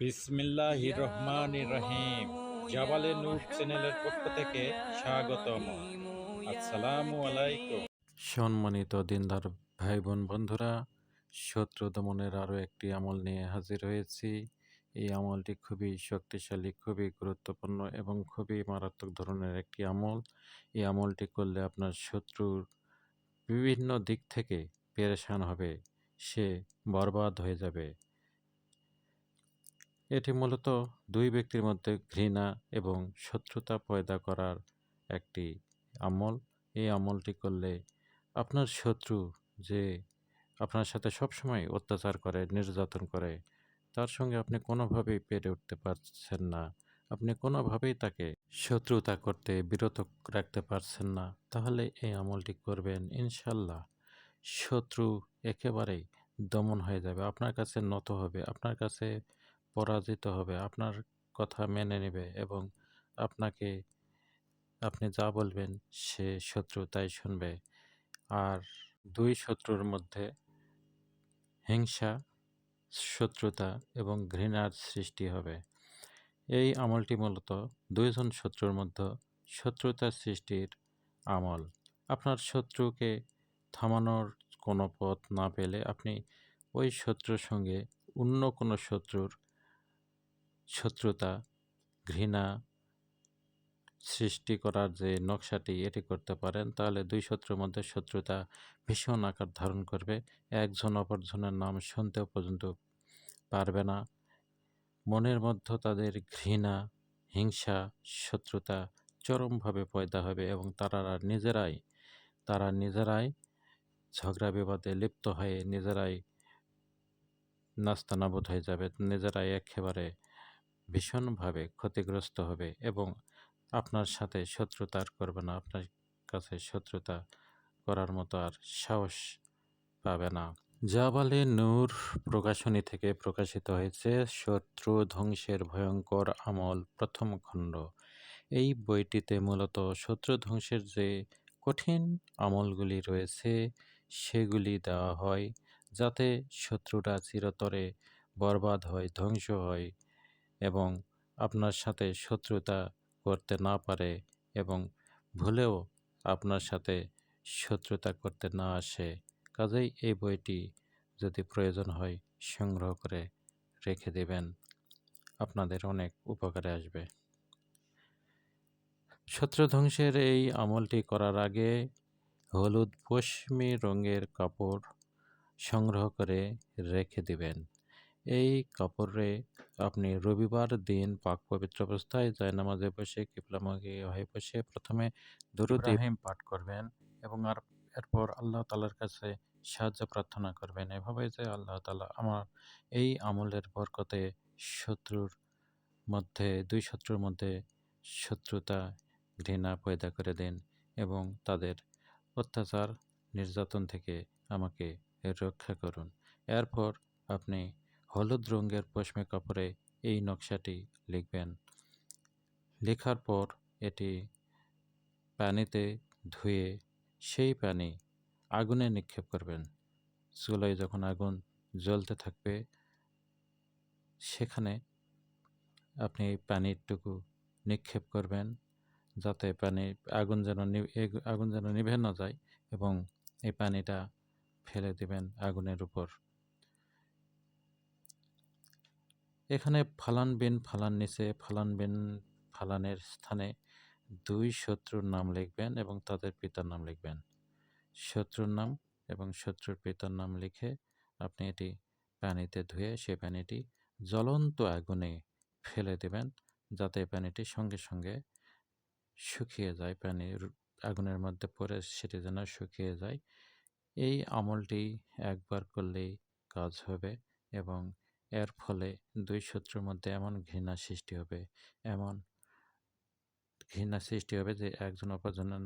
বিসমিল্লাহ রহমান রহিম। জাবালে নূর চ্যানেলের পক্ষ থেকে স্বাগতম। আসসালামু আলাইকুম। সম্মানিত দিনদার ভাই বোন বন্ধুরা শত্রু দমনের আরও একটি আমল নিয়ে হাজির হয়েছি। এই আমলটি খুবই শক্তিশালী খুবই গুরুত্বপূর্ণ এবং খুবই মারাত্মক ধরনের একটি আমল। এই আমলটি করলে আপনার শত্রুর বিভিন্ন দিক থেকে পেরেশান হবে সে বরবাদ হয়ে যাবে। এটি মূলত দুই ব্যক্তির মধ্যে ঘৃণা এবং শত্রুতা পয়দা করার একটি আমল। এই আমলটি করলে আপনার শত্রু যে আপনার সাথে সবসময় অত্যাচার করে, নির্যাতন করে, তার সঙ্গে আপনি কোনোভাবেই পেরে উঠতে পারছেন না। আপনি কোনোভাবেই তাকে শত্রুতা করতে বিরত রাখতে পারছেন না। তাহলে এই আমলটি করবেন ইনশাল্লাহ শত্রু একেবারেই দমন হয়ে যাবে, আপনার কাছে নত হবে, আপনার কাছে পরাজিত হবে। আপনার কথা মেনে নেবে এবং আপনাকে, আপনি যা বলবেন সে শত্রু তাই শুনবে। আর দুই শত্রুর মধ্যে হিংসা, শত্রুতা এবং ঘৃণার সৃষ্টি হবে। এই আমলটি মূলত দুইজন শত্রুর মধ্যে শত্রুতা সৃষ্টির আমল। আপনার শত্রুকে থামানোর কোনো পথ না পেলে আপনি ওই শত্রুর সঙ্গে অন্য কোনো শত্রুর শত্রুতা, ঘৃণা সৃষ্টি করার যে নকশাটি এটি করতে পারেন, তাহলে দুই শত্রুর মধ্যে শত্রুতা ভীষণ আকার ধারণ করবে। একজন অপরজনের নাম শুনতেও পর্যন্ত পারবে না। মনের মধ্যে তাদের ঘৃণা, হিংসা, শত্রুতা চরমভাবে পয়দা হবে এবং তারা নিজেরাই তারা নিজেরাই ঝগড়া বিবাদে লিপ্ত হয়ে নিজেরাই নাস্তানাবুদ হয়ে যাবে, নিজেরাই একেবারে ভীষণভাবে ক্ষতিগ্রস্ত হবে এবং আপনার সাথে শত্রুতা আর করবে না। আপনার কাছে শত্রুতা করার মতো আর সাহস পাবে না। জাবালে নূর প্রকাশনী থেকে প্রকাশিত হয়েছে, শত্রু ধ্বংসের ভয়ঙ্কর আমল প্রথম খণ্ড। এই বইটিতে মূলত শত্রু ধ্বংসের যে কঠিন আমলগুলি রয়েছে, সেগুলি দেওয়া হয় যাতে শত্রুরা চিরতরে বরবাদ হয়, ধ্বংস হয়। এবং আপনার সাথে শত্রুতা করতে না পারে এবং ভুলেও আপনার সাথে শত্রুতা করতে না আসে। কাজেই এই বইটি যদি প্রয়োজন হয় সংগ্রহ করে রেখে দেবেন, আপনাদের অনেক উপকারে আসবে। শত্রু ধ্বংসের এই আমলটি করার আগে হলুদ পশমি রঙের কাপড় সংগ্রহ করে রেখে দিবেন। এই কাপড়ে আপনি রবিবার দিন পাক পবিত্র অবস্থায় যায় নামাজে বসে কিবলামুখী হয়ে বসে প্রথমে দরুদ ইব্রাহিম পাঠ করবেন এবং আর এরপর আল্লাহ তালার কাছে সাহায্য প্রার্থনা করবেন। এভাবে যে আল্লাহ তালা আমার এই আমলের বরকতে শত্রুর মধ্যে, দুই শত্রুর মধ্যে শত্রুতা ঘৃণা পয়দা করে দেন এবং তাদের অত্যাচার নির্যাতন থেকে আমাকে রক্ষা করুন। এরপর আপনি হলুদ রঙের পশমে কাপড়ে এই নকশাটি লিখবেন। লেখার পর এটি পানিতে ধুয়ে সেই পানি আগুনে নিক্ষেপ করবেন। চুলায় যখন আগুন জ্বলতে থাকবে, সেখানে আপনি এই পানিরটুকু নিক্ষেপ করবেন যাতে পানি আগুন যেন আগুন যেন নিভে না যায় এবং এই পানিটা ফেলে দেবেন আগুনের উপর। এখানে ফালান বিন ফালান নিচে, ফালান বিন ফালানের স্থানে দুই শত্রুর নাম লিখবেন এবং তাদের পিতার নাম লিখবেন। শত্রুর নাম এবং শত্রুর পিতার নাম লিখে আপনি এটি পানিতে ধুয়ে সে পানিটি জ্বলন্ত আগুনে ফেলে দেবেন, যাতে পানিটি সঙ্গে সঙ্গে শুকিয়ে যায় পানির আগুনের মধ্যে পড়ে সেটি যেন শুকিয়ে যায়। এই আমলটি একবার করলেই কাজ হবে এবং এর ফলে দুই শত্রুর মধ্যে এমন ঘৃণা সৃষ্টি হবে, এমন ঘৃণা সৃষ্টি হবে যে একজন অপরজনের